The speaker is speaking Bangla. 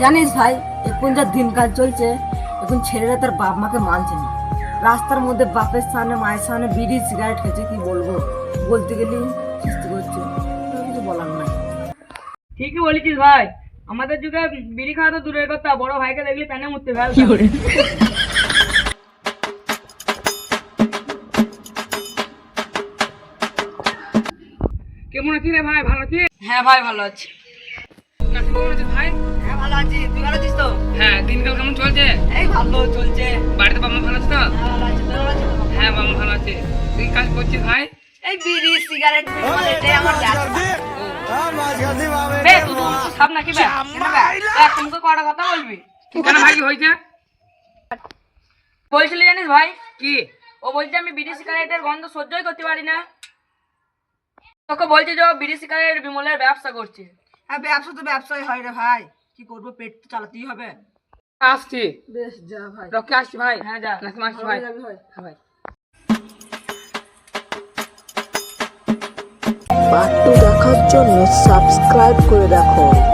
জানিস ভাই এখন যা দিনকাল চলছে এখন ছেলেরা তার বাপ মাকে মানছে না। রাস্তার মধ্যে বাপের সামনে মায়ের সামনে বিড়ি সিগারেট খেয়েছে কি বলব? বলতে গেলেই সৃষ্টি করছে। কিছু বলার নাই। ঠিকই বলেছিস ভাই। আমাদের যুগে বিড়ি খাওয়া তো দূরের কথা বড় ভাইকে দেখলে প্যানে মুততে ফেল কেমন আছিস রে ভাই? ভালো আছিস? হ্যাঁ ভাই ভালো আছি। ভাই? চলছে? এই ভালো চলছে। বাড়িতে বাবা ভালো আছে তো? হ্যাঁ বাবা ভালো আছে। তুই কাজ করছিস ভাই? এই বিড়ি সিগারেট এটাই আমার ব্যবসা। বে তুই তো সাপ নাকি বে কেন বে কটা কথা বলবি। কেন ভাই কি হয়েছে? বলছিলি জানিস ভাই? কি? ও বলছে আমি বিড়ি সিগারেটের গন্ধ সহ্যই করতে পারি না। তোকে বলছে যে ও বিড়ি সিগারেট বিমলের ব্যবসা করছে। হ্যাঁ ব্যবসা তো ব্যবসাই হয় রে ভাই। কি করব পেট তো চালাতেই হবে। আসছি। বেশ যা ভাই। রক্ষে আসছি ভাই। হ্যাঁ যা। আসছি ভাই। ভাই। হ্যাঁ ভাই। পার্ট টু দেখার জন্য সাবস্ক্রাইব করে রাখুন।